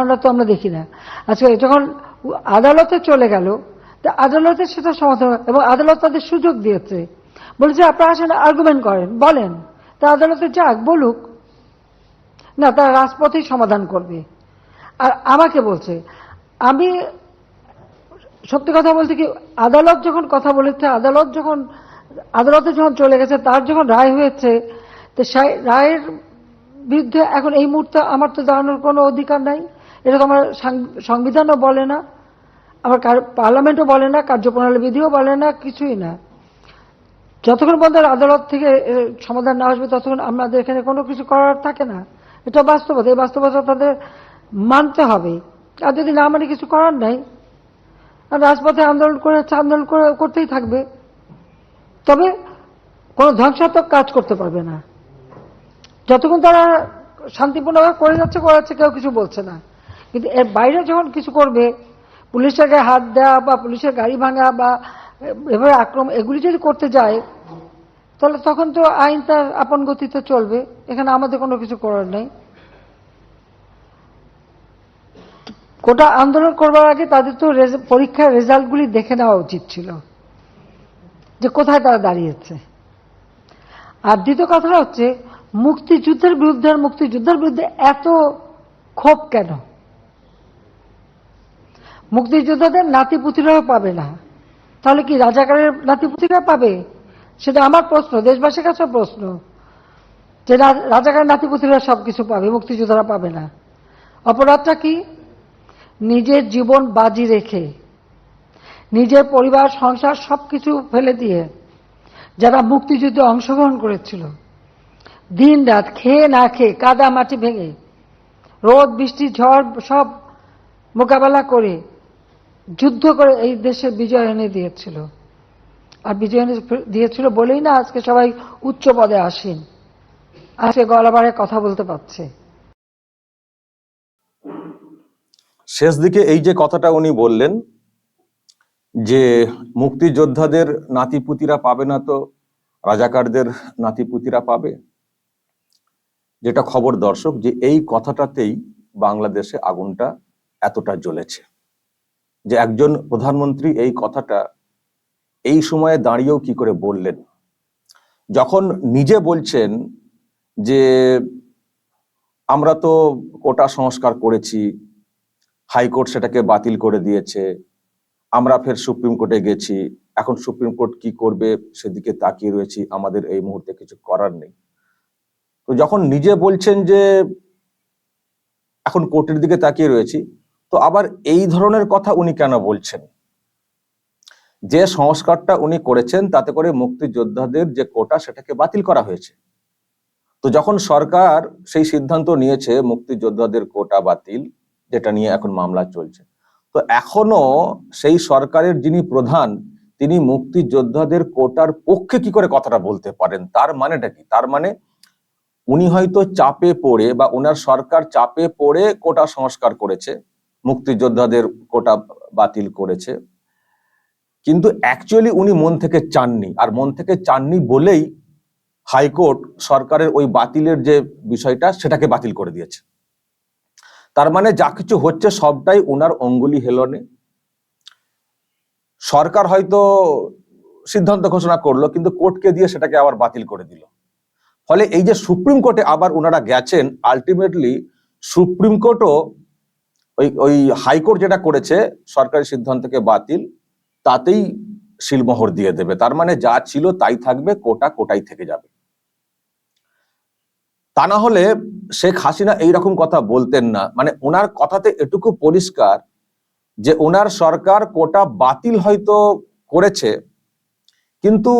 আমরা তো আমরা দেখি না। আজকে যখন আদালতে চলে গেল আদালতে সেটা সমাধান। এবং আদালত তাদের সুযোগ দিয়েছে। বলেছে, আপনারা আসেন আর্গুমেন্ট করেন, বলেন। তা আদালতে যাক, বলুক। না, তারা রাজপথেই সমাধান করবে। আর আমাকে বলছে, আমি সত্যি কথা বলতে কি, আদালত যখন কথা বলেছে, আদালত যখন, আদালতে যখন চলে গেছে, তার যখন রায় হয়েছে, তো রায়ের বিরুদ্ধে এখন এই মুহূর্তে আমার তো দাঁড়ানোর কোনো অধিকার নাই। এটা তো আমার সংবিধানও বলে না আমার পার্লামেন্টও বলে না, কার্যপ্রণালী বিধিও বলে না, কিছুই না। যতক্ষণ পর্যন্ত আদালত থেকে সমাধান না আসবে, ততক্ষণ আমাদের এখানে কোনো কিছু করার থাকে না। এটা বাস্তবতা, এই বাস্তবতা তাদের মানতে হবে। আর যদি না মানে কিছু করার নাই রাজপথে আন্দোলন করে আন্দোলন করে করতেই থাকবে, তবে কোনো ধ্বংসাত্মক কাজ করতে পারবে না। যতক্ষণ তারা শান্তিপূর্ণভাবে করে যাচ্ছে করে যাচ্ছে, কেউ কিছু বলছে না। কিন্তু এর বাইরে যখন কিছু করবে, পুলিশের গায়ে হাত দেওয়া বা পুলিশের গাড়ি ভাঙা বা এভাবে আক্রমণ, এগুলি যদি করতে যায়, তাহলে তখন তো আইন তার আপন গতিতে চলবে। এখানে আমাদের কোনো কিছু করার নেই। কোটা আন্দোলন করবার আগে তাদের তো পরীক্ষার রেজাল্টগুলি দেখে নেওয়া উচিত ছিল যে কোথায় তারা দাঁড়িয়েছে। আর দ্বিতীয় কথা হচ্ছে, মুক্তিযুদ্ধের বিরুদ্ধে আর মুক্তিযুদ্ধের বিরুদ্ধে এত ক্ষোভ কেন? মুক্তিযোদ্ধাদের নাতিপুতিরাও পাবে না। তাহলে কি রাজাকারের নাতিপুতিরা পাবে? সেটা আমার প্রশ্ন, দেশবাসীর কাছে প্রশ্ন। যে রা- রাজাকারের নাতিপুতিরা সব কিছু পাবে, মুক্তিযোদ্ধারা পাবে না। অপরাধটা কি? নিজের জীবন বাজি রেখে, নিজের পরিবার, সংসার সব কিছু ফেলে দিয়ে যারা মুক্তিযুদ্ধে অংশগ্রহণ করেছিল, দিন রাত খেয়ে না খেয়ে কাদা মাটি ভেঙে, রোদ, বৃষ্টি, ঝড় সব মোকাবেলা করে যুদ্ধ করে এই দেশে বিজয় এনে দিয়েছিল। আর বিজয় এনে দিয়েছিল বলেই না আজকে সবাই উচ্চ পদে আসেন। আজকে গলাবারে কথা বলতে পারছে। শেষ দিকে এই যে কথাটা উনি বললেন, যে মুক্তিযোদ্ধাদের নাতিপুতিরা পাবে না তো, রাজাকারদের নাতিপুতিরা পাবে? যেটা খবর দর্শক, যে এই কথাটাতেই বাংলাদেশে আগুনটা এতটা জ্বলেছে। যে একজন প্রধানমন্ত্রী এই কথাটা এই সময়ে দাঁড়িয়েও কি করে বললেন? যখন নিজে বলছেন যে আমরা তো কোটা সংস্কার করেছি, হাইকোর্ট সেটাকে বাতিল করে দিয়েছে, আমরা ফের সুপ্রিম কোর্টে গেছি, এখন সুপ্রিম কোর্ট কি করবে সেদিকে তাকিয়ে রয়েছি, আমাদের এই মুহূর্তে কিছু করার নেই। তো যখন নিজে বলছেন যে এখন কোর্টের দিকে তাকিয়ে রয়েছি তো আবার এই ধরনের কথা উনি কেন বলছেন? যে সংস্কারটা উনি করেছেন, তাতে করে মুক্তিযোদ্ধাদের যে কোটা সেটাকে বাতিল করা হয়েছে। তো যখন সরকার সেই সিদ্ধান্ত নিয়েছে মুক্তিযোদ্ধাদের কোটা বাতিল, যেটা নিয়ে এখন মামলা চলছে, তো এখনও সেই সরকারের যিনি প্রধান, তিনি মুক্তিযোদ্ধাদের কোটার পক্ষে কি করে কথাটা বলতে পারেন? তার মানেটা কি? তার মানে উনি হয়তো চাপে পড়ে বা ওনার সরকার চাপে পড়ে কোটা সংস্কার করেছে মুক্তিযোদ্ধাদের কোটা বাতিল করেছে। কিন্তু অ্যাকচুয়ালি উনি মন থেকে চাননি। আর মন থেকে চাননি বলেই হাইকোর্ট সরকারের ওই বাতিলের যে বিষয়টা সেটাকে বাতিল করে দিয়েছে। তার মানে যা কিছু হচ্ছে সবটাই ওনার অঙ্গুলি হেলনে। সরকার হয়তো সিদ্ধান্ত ঘোষণা করল, কিন্তু কোর্টকে দিয়ে সেটাকে আবার বাতিল করে দিল। ফলে এই যে সুপ্রিম কোর্টে আবার ওনারা গেছেন আলটিমেটলি সুপ্রিম কোর্টও ওই ওই হাইকোর্ট যেটা করেছে সরকারি সিদ্ধান্তকে বাতিল, তাতেই শিলমোহর দিয়ে দেবে। তার মানে যা ছিল তাই থাকবে, কোটা কোটাই থেকে যাবে। তা না হলে শেখ হাসিনা এইরকম কথা বলতেন না। মানে ওনার কথাতে এটুকু পরিষ্কার যে ওনার সরকার কোটা বাতিল হয়তো করেছে, কিন্তু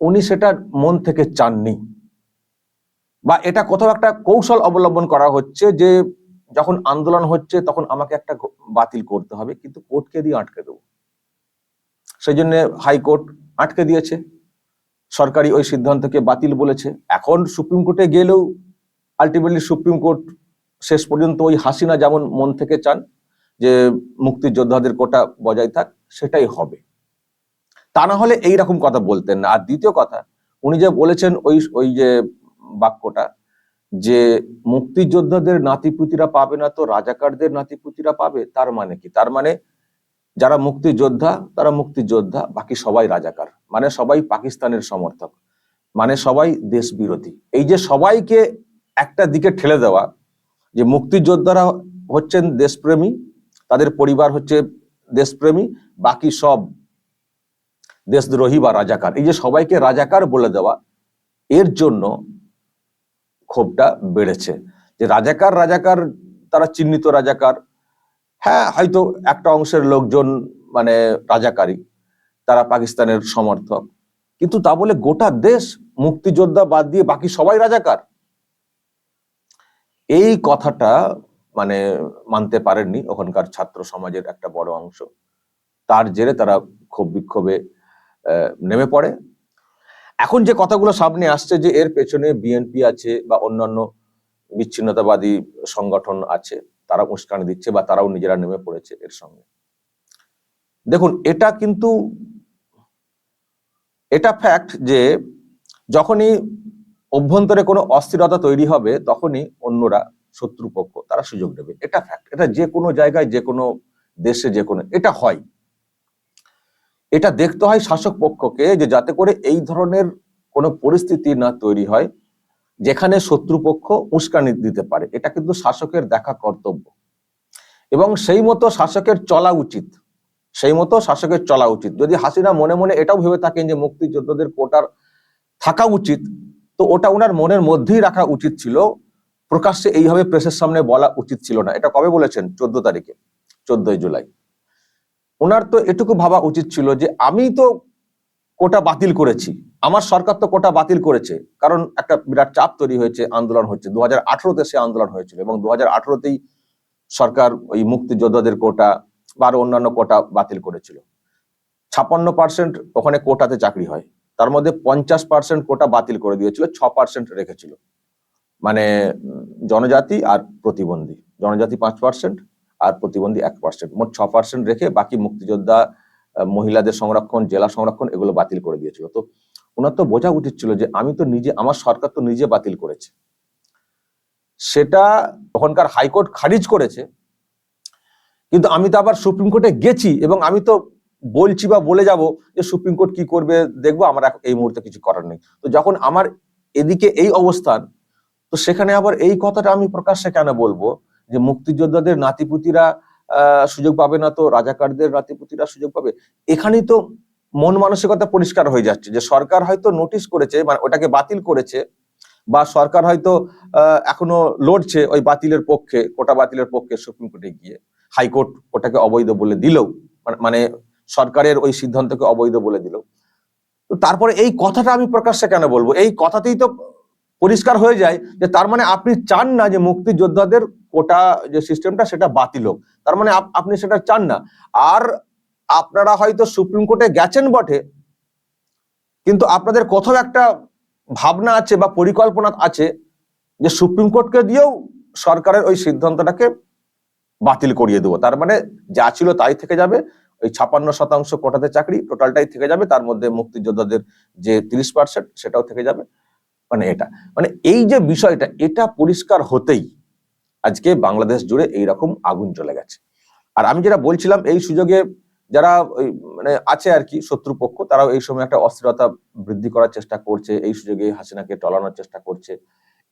উনি সেটা মন থেকে চাননি। বা এটা কোথাও একটা কৌশল অবলম্বন করা হচ্ছে যে যখন আন্দোলন হচ্ছে, তখন আমাকে একটা বাতিল করতে হবে, কিন্তু কোর্টকে দিয়ে আটকে দেবো। সেই জন্য হাইকোর্ট আটকে দিয়েছে। সরকারি ওই সিদ্ধান্তকে বাতিল বলেছে। এখন সুপ্রিম কোর্টে গেলেও আলটিমেটলি সুপ্রিম কোর্ট শেষ পর্যন্ত ওই হাসিনা যেমন মন থেকে চান যে মুক্তিযোদ্ধাদের কোটা বজায় থাক, সেটাই হবে। তা না হলে এইরকম কথা বলতেন না। আর দ্বিতীয় কথা, উনি যে বলেছেন ওই ওই যে বাক্যটা যে মুক্তিযোদ্ধাদের নাতিপুতিরা পাবে না তো রাজাকারদের নাতিপুতিরা পাবে, তার মানে কি? তার মানে যারা মুক্তিযোদ্ধা, তারা মুক্তিযোদ্ধা, বাকি সবাই রাজাকার। মানে সবাই পাকিস্তানের সমর্থক। মানে সবাই দেশ বিরোধী এই যে সবাইকে একটা দিকে ঠেলে দেওয়া, যে মুক্তিযোদ্ধারা হচ্ছেন দেশপ্রেমী, তাদের পরিবার হচ্ছে দেশপ্রেমী, বাকি সব দেশদ্রোহী বা রাজাকার। এই যে সবাইকে রাজাকার বলে দেওয়া, এর জন্য ক্ষোভটা বেড়েছে। যে রাজাকার রাজাকার, তারা চিহ্নিত রাজাকার। হ্যাঁ হয়তো একটা অংশের লোকজন মানে রাজাকারী, তারা পাকিস্তানের সমর্থক। কিন্তু তা বলে গোটা দেশ মুক্তিযোদ্ধা বাদ দিয়ে বাকি সবাই রাজাকার? এই কথাটা মানে মানতে পারেননি ওখানকার ছাত্র সমাজের একটা বড় অংশ। তার জেরে তারা ক্ষোভ বিক্ষোভে নেমে পড়ে। এখন যে কথাগুলো সামনে আসছে যে এর পেছনে বিএনপি আছে বা অন্যান্য বিচ্ছিন্নতাবাদী সংগঠন আছে তারা উস্কানি দিচ্ছে বা তারাও নিজেরা নেমে পড়েছে এর সঙ্গে। দেখুন, এটা কিন্তু, এটা ফ্যাক্ট যে যখনই অভ্যন্তরে কোনো অস্থিরতা তৈরি হবে, তখনই অন্যরা শত্রুপক্ষ, তারা সুযোগ নেবে। এটা ফ্যাক্ট এটা যে কোনো জায়গায়, যে কোনো দেশে, যে কোনো, এটা হয়। এটা দেখতে হয় শাসক পক্ষকে যে যাতে করে এই ধরনের কোনো পরিস্থিতি না তৈরি হয়, যেখানে শত্রুপক্ষ উস্কানি দিতে পারে। এটা কিন্তু শাসকের দেখা কর্তব্য। এবং সেই মতো শাসকের চলা উচিত। সেই মতো শাসকের চলা উচিত। যদি হাসিনা মনে মনে এটাও ভেবে থাকেন যে মুক্তিযোদ্ধাদের কোটার থাকা উচিত, তো ওটা ওনার মনের মধ্যেই রাখা উচিত ছিল। প্রকাশ্যে এইভাবে প্রেসের সামনে বলা উচিত ছিল না। এটা কবে বলেছেন? চোদ্দ তারিখে, চোদ্দই জুলাই। ওনার তো এটুকু ভাবা উচিত ছিল যে আমি তো কোটা বাতিল করেছি, আমার সরকার তো কোটা বাতিল করেছে। কারণ একটা বিরাট চাপ তৈরি হয়েছে, আন্দোলন হচ্ছে দু হাজার আঠারোতে সে আন্দোলন হয়েছিল এবং দু হাজার আঠারোতেই সরকার ওই মুক্তিযোদ্ধাদের কোটা বা আরও অন্যান্য কোটা বাতিল করেছিল। ছাপ্পান্ন পার্সেন্ট ওখানে কোটাতে চাকরি হয়। তার মধ্যে পঞ্চাশ পার্সেন্ট কোটা বাতিল করে দিয়েছিল, ছ পার্সেন্ট রেখেছিল। মানে জনজাতি আর প্রতিবন্ধী। জনজাতি পাঁচ পার্সেন্ট আর প্রতিবন্ধী এক পার্সেন্ট মোট ছ পার্সেন্ট রেখে বাকি মুক্তিযোদ্ধা মহিলাদের সংরক্ষণ, জেলা সংরক্ষণ এগুলো বাতিল করে দিয়েছিল। তো ওনার তো বোঝা উচিত ছিল যে আমি তো নিজে, আমার সরকার তো নিজে বাতিল করেছে। সেটা ওখানকার হাইকোর্ট খারিজ করেছে। কিন্তু আমি তো আবার সুপ্রিম কোর্টে গেছি এবং আমি তো বলছি বা বলে যাব যে সুপ্রিম কোর্ট কি করবে, দেখব আমার এই মুহূর্তে কিছু করার নেই। তো যখন আমার এদিকে এই অবস্থান, তো সেখানে আবার এই কথাটা আমি প্রকাশ্যে কেন বলব? যে মুক্তিযোদ্ধাদের নাতিপুতিরা সুযোগ পাবে না তো, রাজাকারদের নাতিপুতিরা সুযোগ পাবে। এখানেই তো মন মানসিকতা পরিষ্কার হয়ে যাচ্ছে যে সরকার হয়তো নোটিশ করেছে মানে ওটাকে বাতিল করেছে, বা সরকার হয়তো এখনও লড়ছে ওই বাতিলের পক্ষে, কোটা বাতিলের পক্ষে সুপ্রিম কোর্টে গিয়ে। হাইকোর্ট ওটাকে অবৈধ বলে দিলেও, মানে- মানে সরকারের ওই সিদ্ধান্তকে অবৈধ বলে দিল তারপরে এই কথাটা আমি প্রকাশ্যে কেন বলব? এই কথাতেই তো পরিষ্কার হয়ে যায় যে তার মানে আপনি চান না যে মুক্তিযোদ্ধাদের কোটা যে সিস্টেমটা সেটা বাতিল হোক। তার মানে আপ- আপনি সেটা চান না। আর আপনারা হয়তো সুপ্রিম কোর্টে গেছেন বটে, কিন্তু আপনাদের কোথাও একটা ভাবনা আছে বা পরিকল্পনা আছে যে সুপ্রিম কোর্টকে দিয়েও সরকারের ওই সিদ্ধান্তটাকে বাতিল করিয়ে দেবো। তার মানে যা ছিল তাই থেকে যাবে। ওই ছাপান্ন শতাংশ কোটাতে চাকরি টোটালটাই থেকে যাবে। তার মধ্যে মুক্তিযোদ্ধাদের যে তিরিশ পার্সেন্ট সেটাও থেকে যাবে। মানে এটা মানে এই যে বিষয়টা, এটা পরিষ্কার হতেই আজকে বাংলাদেশ জুড়ে এইরকম আগুন চলে গেছে। আর আমি যেটা বলছিলাম, এই সুযোগে যারা মানে আছে আর কি, শত্রুপক্ষ, তারাও এই সময় একটা অস্থিরতা বৃদ্ধি করার চেষ্টা করছে, এই সুযোগে হাসিনাকে টলানোর চেষ্টা করছে।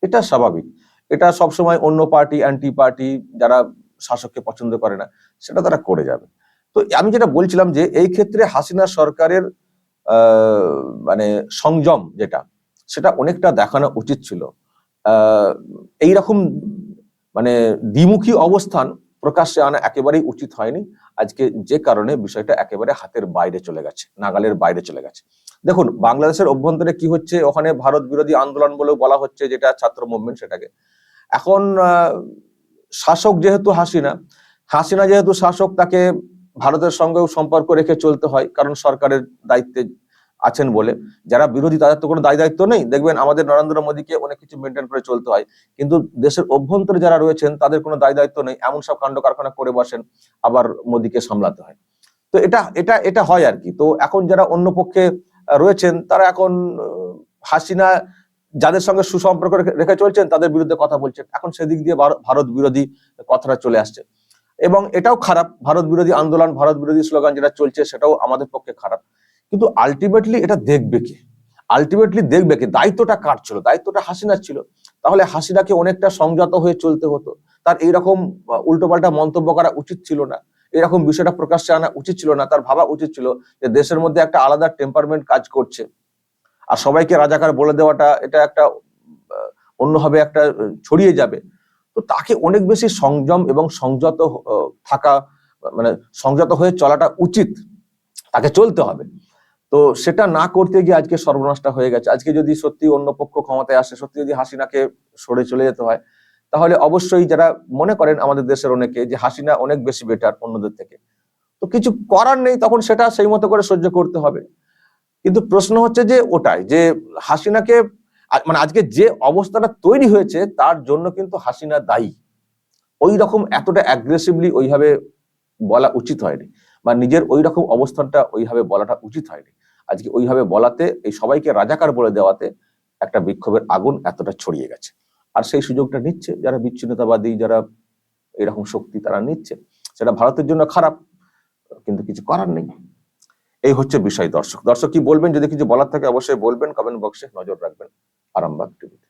এটা স্বাভাবিক। এটা সবসময় অন্য পার্টি অ্যান্টি পার্টি, যারা শাসককে পছন্দ করে না, সেটা তারা করে যাবে। তো আমি যেটা বলছিলাম যে, এই ক্ষেত্রে হাসিনা সরকারের মানে সংযম যেটা সেটা অনেকটা দেখানো উচিত ছিল। আহ, এইরকম মানে দ্বিমুখী অবস্থান প্রকাশ্যে আনা একেবারেই উচিত হয়নি। আজকে যে কারণে বিষয়টা একেবারে হাতের বাইরে চলে গেছে নাগালের বাইরে চলে গেছে। দেখুন বাংলাদেশের অভ্যন্তরে কি হচ্ছে ওখানে ভারত বিরোধী আন্দোলন বলেও বলা হচ্ছে যেটা ছাত্র মুভমেন্ট সেটাকে। এখন শাসক যেহেতু হাসিনা হাসিনা যেহেতু শাসক তাকে ভারতের সঙ্গেও সম্পর্ক রেখে চলতে হয় কারণ সরকারের দায়িত্বে আছেন বলে। যারা বিরোধী, তাদের তো কোনো দায় দায়িত্ব নেই। দেখবেন আমাদের নরেন্দ্র মোদীকে অনেক কিছু মেনটেন করে চলতে হয়। কিন্তু দেশের অভ্যন্তরে যারা রয়েছেন, তাদের কোনো দায় দায়িত্ব নেই। এমন সব কাণ্ড কারখানা করে বসেন, আবার মোদীকে সামলাতে হয়। তো এটা এটা এটা হয় আর কি। তো এখন যারা অন্য পক্ষে রয়েছেন, তারা এখন হাসিনা যাদের সঙ্গে সুসম্পর্ক রেখে- চলছেন, তাদের বিরুদ্ধে কথা বলছেন। এখন সেদিক দিয়ে ভার- ভারত বিরোধী কথাটা চলে আসছে। এবং এটাও খারাপ। ভারত বিরোধী আন্দোলন, ভারত বিরোধী স্লোগান যেটা চলছে, সেটাও আমাদের পক্ষে খারাপ। কিন্তু আলটিমেটলি এটা দেখবে কে? আলটিমেটলি দেখবে কে? দায়িত্বটা কার ছিল? দায়িত্বটা হাসিনার ছিল। তাহলে হাসিনাকে অনেকটা সংযত হয়ে চলতে হতো। তার এইরকম উল্টোপাল্টা মন্তব্য করা উচিত ছিল না। এরকম বিষয়টা প্রকাশ্যে আনা উচিত ছিল না। তার ভাবা উচিত ছিল যে দেশের মধ্যে একটা আলাদা টেম্পারমেন্ট কাজ করছে। আর সবাইকে রাজাকার বলে দেওয়াটা, এটা একটা অন্যভাবে একটা ছড়িয়ে যাবে। তো তাকে অনেক বেশি সংযম এবং সংযত থাকা মানে সংযত হয়ে চলাটা উচিত। তাকে চলতে হবে। তো সেটা না করতে গিয়ে আজকে সর্বনাশটা হয়ে গেছে। আজকে যদি সত্যি অন্য পক্ষ ক্ষমতায় আসে, সত্যি যদি হাসিনাকে সরে চলে যেতে হয়, তাহলে অবশ্যই যারা মনে করেন আমাদের দেশের অনেকে যে হাসিনা অনেক বেশি বেটার অন্যদের থেকে। তো কিছু করার নেই, তখন সেটা সেই মতো করে সহ্য করতে হবে। কিন্তু প্রশ্ন হচ্ছে যে ওটাই, যে হাসিনাকে মানে আজকে যে অবস্থাটা তৈরি হয়েছে, তার জন্য কিন্তু হাসিনা দায়ী। ওই রকম এতটা অ্যাগ্রেসিভলি ওইভাবে বলা উচিত হয়নি, বা নিজের ওই রকম অবস্থানটা ওইভাবে বলাটা উচিত হয়নি। আজকে ওইভাবে বলাতে, এই সবাইকে রাজাকার বলে দেওয়াতে একটা বিক্ষোভের আগুন এতটা ছড়িয়ে গেছে। আর সেই সুযোগটা নিচ্ছে যারা বিচ্ছিন্নতাবাদী, যারা এরকম শক্তি তারা নিচ্ছে। সেটা ভারতের জন্য খারাপ, কিন্তু কিছু করার নেই। এই হচ্ছে বিষয় দর্শক। দর্শক কি বলবেন? যদি কিছু বলার থাকে অবশ্যই বলবেন। কমেন্ট বক্সে নজর রাখবেন। আরামবাগ টিভিতে